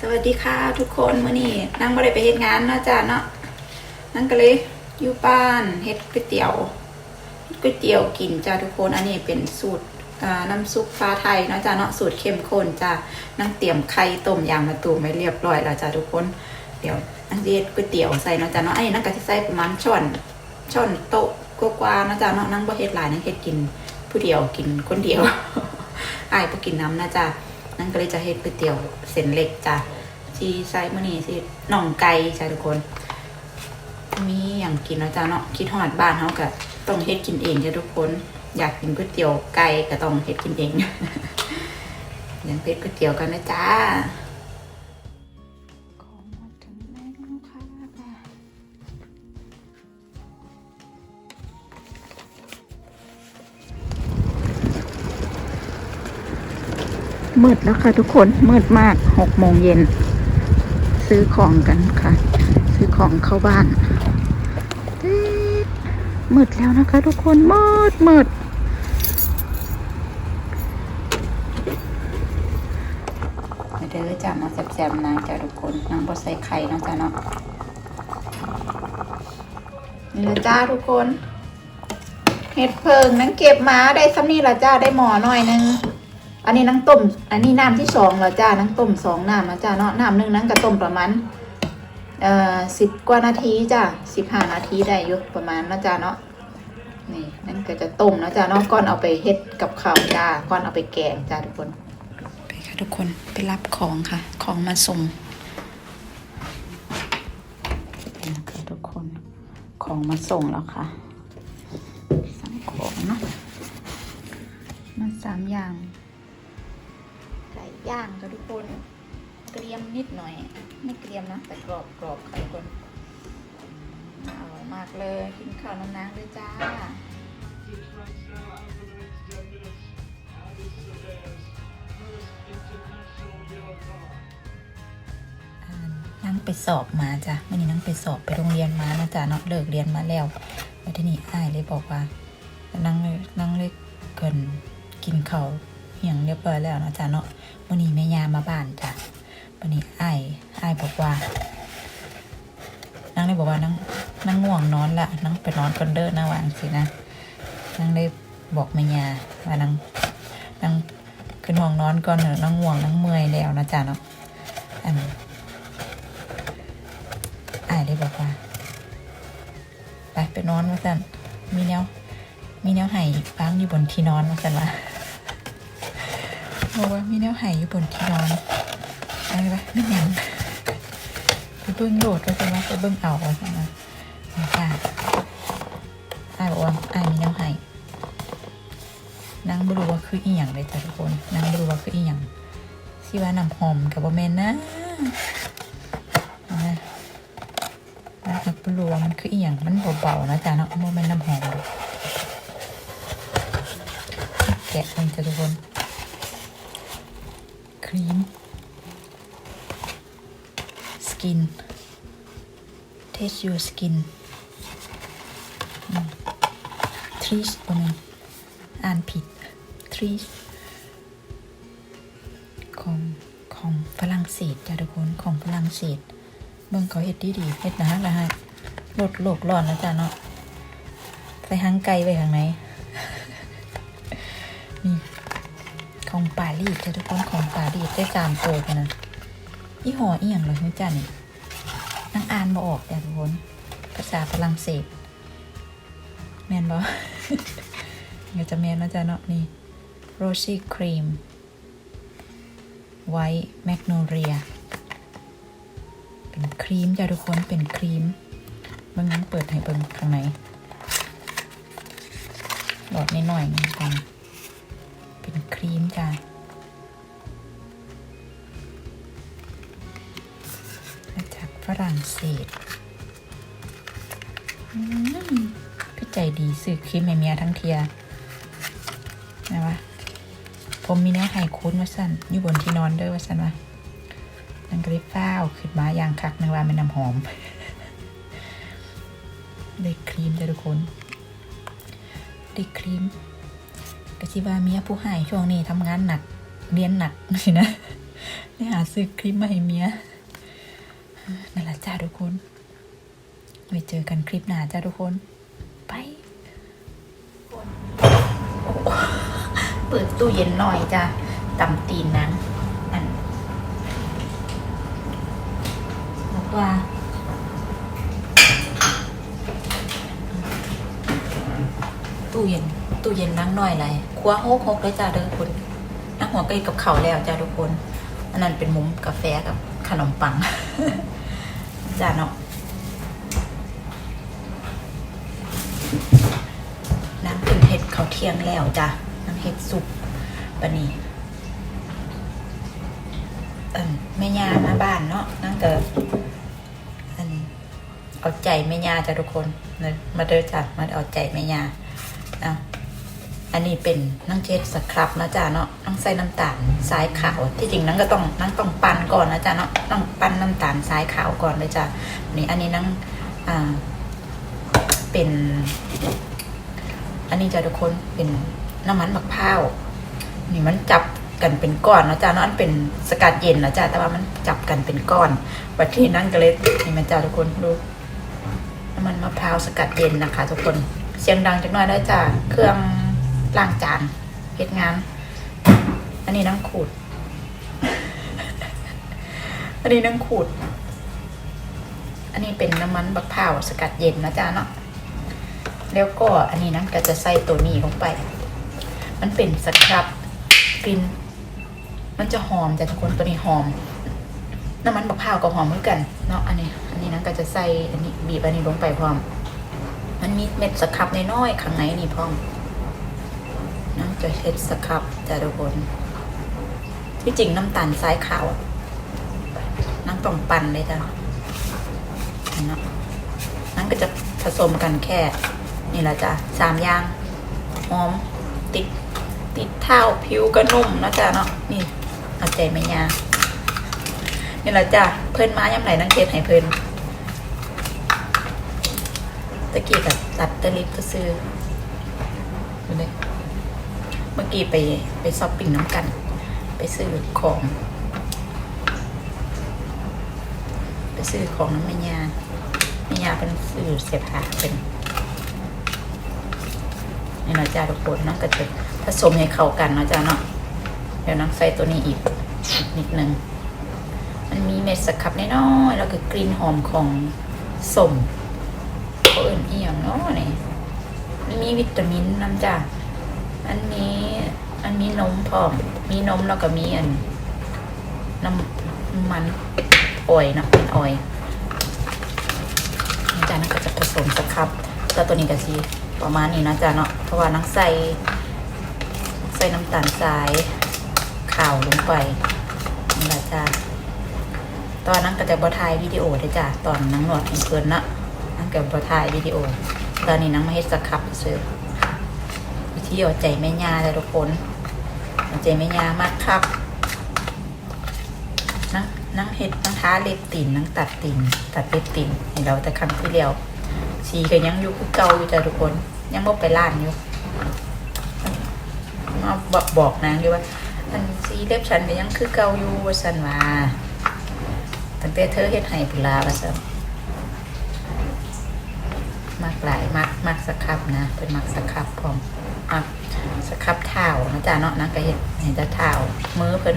สวัสดีค่ะทุกคนมื่อนี้นั่งบ่ได้ไปเฮ็ดงานเนาะจ้าเนาะนั่งก็เลยอยู่บ้านเฮ็ดก๋วยเตี๋ยวก๋วยเตี๋ยวกินจ้าทุกคนอันนี้เป็นสูตรน้ำซุปปลาไทยเนาะจ้าเนาะสูตรเข้มข้นจ้านั่งเตรียมไข่ต้มยางมาตูมไว้เรียบร้อยแล้วจ้าทุกคนเดี๋ยวนั่งเฮ็ดก๋วยเตี๋ยวใส่เนาะจ้าเนาะอันนี้นั่งก็สิใส่ประมาณช้อนช้อนโต๊ะกว่าๆเนาะจ้าเนาะนั่งบ่เฮ็ดหลายนั่งเฮ็ดกินผู้เดียวกินคนเดียวอายบ่กินน้ำนะจ้า นั่นก็เลยจะเฮ็ดก๋วยเตี๋ยวเส้นเล็กจ้าที่ใส่มื่อนี่สิหน่องไก่จ้ะทุกคน มีอย่างกินแล้วจ้าเนาะคิดหอดบ้านเขากะต้องเฮ็ดกินเองจ้ะทุกคน อยากกินก๋วยเตี๋ยวไก่ก็ต้องเฮ็ดกินเองอย่างเป็ดก๋วยเตี๋ยวกันนะจ้า มืดแล้วค่ะทุกคนมืดมากหกโมงเย็น ซื้อของกันค่ะ ซื้อของเข้าบ้านมืดแล้วนะคะ ทุกคนมืดมืดเดี๋ยวจะมาแซ่บๆนางจ้าทุกคนนางบอใส่ไข่นาะจ้าเนาะนี่ละจ้าทุกคนเห็ดเพิงนังเก็บมาได้ซ้ำนี่ละจ้าได้หมอหน่อยนึง อันนี้นังต้ม อันนี้น้ำที่สองแล้วจ้านังต้มสองน้ำนะจ้าเนาะน้ำหนึ่งนังกระต้มประมาณเอ่อสิบกว่านาทีจ้ะสิบห้านาทีได้อยู่ประมาณนะจ้าเนาะนี่นั่นก็จะต้มนะจ้าเนาะก่อนเอาไปเฮ็ดกับข้าวจ้าก่อนเอาไปแกงจ้าทุกคนไปค่ะทุกคนไปรับของค่ะ ของมาส่งนี่ค่ะทุกคนของมาส่งแล้วค่ะสั่งของเนาะมาสามอย่าง ย่างค่ะทุกคน เกรียมนิดหน่อย ไม่เกรียมนะ แต่กรอบกรอบค่ะทุกคนอร่อยมากเลยกินข้าวน้ำนางด้วยจ้านั่งไปสอบมาจ้ะวันนี้นั่งไปสอบไปโรงเรียนมานะจ๊ะเนาะเลิกเรียนมาแล้วแล้วที่นี้อ้ายเลยบอกว่านั่งเลยนั่งเลยเกินกินเขาว เหี่ยงเรียบร้อยแล้วนะจ๊ะเนาะวันนี้แม่ยามาบ้านจ้ะวันนี้ไอ้ายอ้บอกว่านั่งเลยบอกว่านั่งนั่งง่วงนอนละนั่งไปนอนกันเด้อนะวางสินะนั่งเลยบอกแม่ยาว่านั่งนั่งขึ้นห้องนอนก่อนเถอะนั่งง่วงนั่งเมื่อยแล้วนะจ๊ะเนาะอันไอ้เลยบอกว่าไปไปนอนมาสั่นมีแนวมีแนวไห่ฟังอยู่บนที่นอนมาสั่น ละบอกว่ามีแนวไห่อยู่บนที่นอนอะไรปะไม่หยังไปเบิ้งโหลดว่าสั่นว่าไปเบิ้งเอาว่าสั่นว่าค่ะอ้ายบอกว่าอ้ายมีแนวไห่นางไม่รู้ว่าคืออีหยังเลยจ้ะทุกคนนางไม่รู้ว่าคืออีหยังสิว่าน้ำหอมกับบ่แม่นนะนะนะครับไม่รู้ว่ามันคืออีหยังมันเบาๆนะจ๊ะเนาะมันเป็นน้ำหอมแกะมันจะทุกคน ครีม skin taste your skin ทรีสประมาณอ่านผิดทรีสของของฝรั่งเศสจ้ะทุกคนของฝรั่งเศสเบิ่งเขาเฮ็ดดีดีเฮ็ดนะฮะนะฮะลดโลกร้อนนะจ๊ะเนาะใส่หางไก่ไว้ข้างในนี่ ของปารีสจ้ะทุกคนของปารีสได้สามตัวกันนะยี่ห้ออียงเหรอจ๊ะนี่นั่งอ่านมาออกจ้ะทุกคนภาษาฝรั่งเศสแมนบ่เดี๋ยวจะแมนนะจ๊ะเนาะนี่โรซี่ครีมไวท์แมกโนเรียเป็นครีมจ้ะทุกคนเป็นครีมเบิ่งนั้นเปิดให้เบิ่งข้างในหลอดนิดหน่อยนึงกัน เป็นครีมจ้ะมาจากฝรั่งเศสอืมก็ใจดีซื้อครีมให้เมียทั้งเทียนะวะผมมีแนวไห้คุ้นว่าสันอยู่บนที่นอนด้อว่าสันวะนั่นก็ได้ฟ้าวขึ้นมาอย่างคักนึกว่าเป็นน้ำหอม ได้ครีมจ้ะทุกคน ได้ครีม ก็สิว่าเมียผู้ให้ช่วงนี้ทำงานหนัก เรียนหนักสินะได้หาซื้อคลิปมาให้เมียนั่นแหละจ้าทุกคนไว้เจอกันคลิปหน้าจ้าทุกคน ไป เปิดตู้เย็นหน่อยจ้าตำตีนนังอันบอกว่าตู้เย็น ตู้เย็นนั่งหน่อยไรครัวโฮกโฮกเลยจ้าเด้อคุณนั่งหัวใกล้กับเข่าแล้วจ้าทุกคน อันนั้นเป็นมุมกาแฟกับขนมปังจ้าเนาะน้ำเป็นเห็ดเขาเที่ยงแล้วจ้ะน้ำเห็ดสุกปะนี่อันแม่ยามาบ้านเนาะนั่งเกิดอันเอาใจแม่ยาจ้ะทุกคนเนมาเดินจ้ะมาเอาใจแม่ยาา อันนี้เป็นนั่งเช็ดสครับนะจ๊ะเนาะนั่งใส่น้ำตาลทรายขาวที่จริงนั่งก็ต้องนั่งต้องปั้นก่อนนะจ๊ะเนาะต้องปั้นน้ำตาลทรายขาวก่อนเลยจ้ะนี่อันนี้นั่งอ่าเป็น อันนี้จ้ะทุกคนเป็นน้ำมันมะพร้าวนี่มันจับกันเป็นก้อนนะจ๊ะเนาะอันเป็นสกัดเย็นนะจ๊ะแต่ว่ามันจับกันเป็นก้อนบัดที่นั่นก็เลยนี่มันจ้ะทุกคนดูน้ำมันมะพร้าวสกัดเย็นนะคะ ทุกคนเสียงดังจักหน่อยได้จ้ะเครื่อง ล้างจานเฮ็ดงาน อันนี้นั่งขูด อันนี้นั่งขูด อันนี้เป็นน้ำมันมะพร้าวสกัดเย็นนะจ๊ะเนาะแล้วก็อันนี้นะก็จะใส่ตัวนี้ลงไป มันเป็นสครับกลิ่นมันจะหอมแต่ทุกคนตัวนี้หอม น้ำมันมะพร้าวก็หอมเหมือนกันเนาะอันนี้ อันนี้นะก็จะใส่อันนี้บีบอันนี้ลงไปพร้อม มันมีเม็ดสครับน้อยๆข้างในนี่พร้อม จะเฮ็ดสครับจะทุกคน ที่จริงน้ำตาลทรายขาวอะน้ำต้องปั่นเลยจ้ะเนาะนั่นก็จะผสมกันแค่ นี่แหละจ้ะสามอย่างหอมติดติดเท้าผิวก็นุ่มนะจ๊ะเนาะนี่เอาใจไม่ยานี่แหละจ้ะเพิ่อนมาย่ำไหนนั่งเทศให้เพิ่อนตะกี้กับตัดตะลิบก็ซื้อ อกี้ไปไปช้อปปิ้งน้ำกัน ไปซื้อของ ไปซื้อของน้ำแม่ยาแม่ยาเป็นซื้อเสียผ้าเป็นนี่นะจ๊ะทุกคนน้องก็จะผสมให้เข้ากันนะจ๊ะเนาะเดี๋ยวน้องใส่ตัวนี้อีกนิดนึงมันมีเม็ดสครับน้อยๆแล้วก็กลิ่นหอมของสมเขาเอื่นอีอย่างเนาะนี่มันมีวิตามินน้ำจ้ะ อันนี้อันมีนมพร้อม มีนมแล้วก็มีอันน้ำมันออยนะเป็นออยนี่จ้ะนั่นก็จะผสมสครับแล้วตัวนี้ก็สีประมาณนี้นะจ๊ะเนาะเพราะว่านังใส่ใส่น้ำตาลทรายข่าวลงไปนี่แหละจ้ะตอนนั้นก็จะบอทายวิดีโอด้วยจ้ะตอนนังหนวดเพื่อนนะนั่งเก็บบอทายวิดีโอ ตอนนี้นังมาเฮ็ดสครับซื้อ วิธีเอาใจแม่ยาเลยทุกคน ใจแม่ยามากครับนังนังเฮ็ดนังท้าเล็บตีนนังตัดตีนตัดเล็บตีนให้เราแต่ครั้งที่แล้วสีก็ยังอยู่คือเก่าอยู่จ้ะทุกคน ยังบ่ไปร้านอยู่มาบอกบอกนางอยู่ว่าอันสีเล็บฉันก็ยังคือเก่าอยู่ว่าสันว่าตั้งแต่เธอเฮ็ดให้ปุลาว่าซั่นมากหลายมากมากสักครับนะเป็นมากสักครับพร้อม อะสครับเท้านะจ๊ะเนาะนางก็เฮ็ดเห็นแต่เท้ามือเพิ่น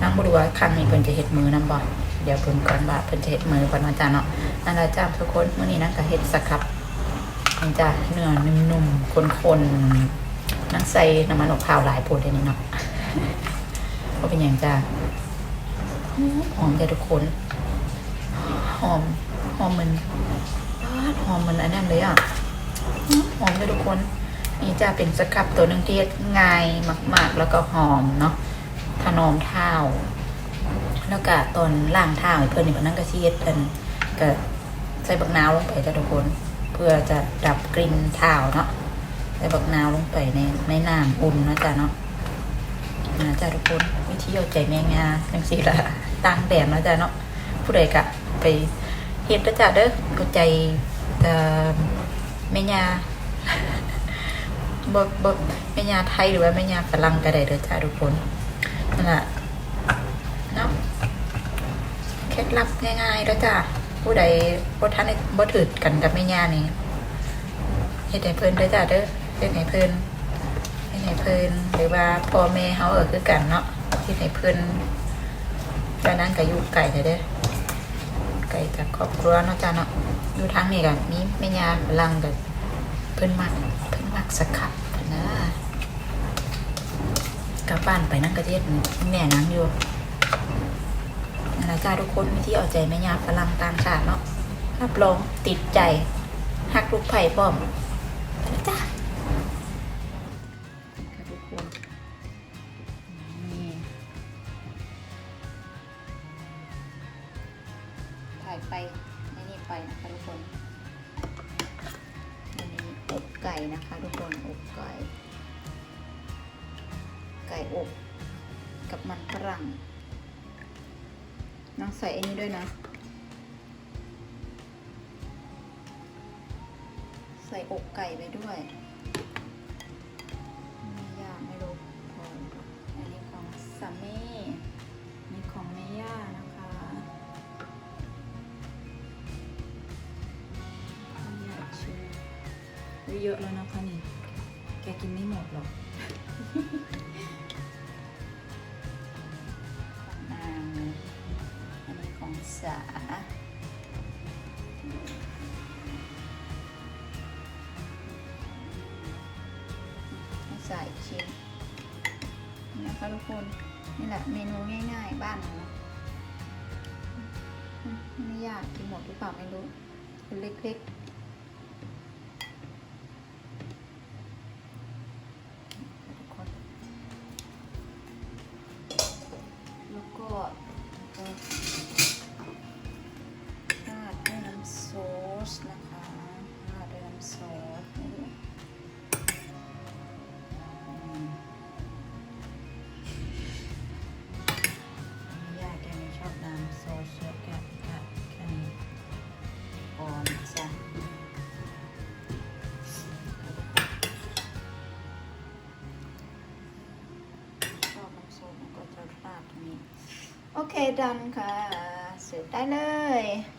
นางบ่รู้ว่าครั้งนี้เพิ่นจะเฮ็ดมือนำบ่เดี๋ยวเพิ่นก่อนว่าเพิ่นจะเฮ็ดมือก่อนนะจ๊ะเนาะนั่นละจ้าทุกคนมื่อนี้นั่งกับเฮ็ดสครับมันจะเนื้อนุ่มๆคนๆนั่งใส่น้ำมันมะพร้าวหลายโพดเลยนี่เนาะก็เป็นอย่างจ้าหอมจ้าทุกคนหอมหอมมันหอมมันอันนั้นเลยอะหอมจ้าทุกคน นี่จะเป็นสครับตัวหนึ่งที่ง่ายมาก ๆ แล้วก็หอมเนาะถนอมเท้าแล้วก็ตอนล่างเท้าเพื่อนนี่เพื่อนนั่งกระเชียดกันก็ใส่บักนาวลงไปจ้ะทุกคน เพื่อจะดับกลิ่นเท้าเนาะใส่บักนาวลงไปในในน้ำอุ่นนะจ๊ะเนาะนะจ๊ะทุกคนวิธีเอาใจแมงงาจังสิละตั้งแดดนะจ๊ะเนาะผู้ใดกะไปเฮ็ดนะจ๊ะเด้อเอาใจเอ่แม่ยา บ่บ่แม่ยาไทยหรือว่าแม่ยาฝรั่งก็ได้เด้อจ้าทุกคนนั่นแหละเน้เคล็ดลับง่ายๆแล้วจ้ะผู้ใดบ่ทันบ่ถือกันกับแม่ยานี่เฮ็ดให้เพิ่นเด้อจ้ะเด้อเฮ็ดให้เพิ่นเฮ็ดให้เพิ่นหรือว่าพ่อแม่เฮาเออคือกันเนาะเฮ็ดให้เพิ่นดังนั้นก็อยู่ไกลเด้อเด้อไกลจากครอบครัวเนาะจ้ะเนาะอยู่ทางนี้ก็มีแม่ยาพลังก็เพิ่นมักเพิ่นมักสักขับ จ้ากลับบ้านไปนั่งกระเทียดแม่นางอยู่นั่นแหละจ้าทุกคนวิธีเอาใจแม่ยาฝรั่งต่างชาติเนาะรับรองติดใจหักลูกไผ่ป้อม น้องใส่ไอ้นี้ด้วยนะ ใส่อกไก่ไปด้วยไม่ยากไม่รู้พออันนี้ของสามีอันนี่ของแม่ย่านะคะแม่ย่าชิมเยอะแล้วนะคะนี่ แกกินไม่หมดหรอก ษา ใส่ชิ้นนะคะทุกคนนี่แหละเมนูง่ายๆ บ้านหนูไม่ยากกินหมดหรือเปล่าไม่รู้เล็กๆ ดันค่ะเสิร์ฟได้เลย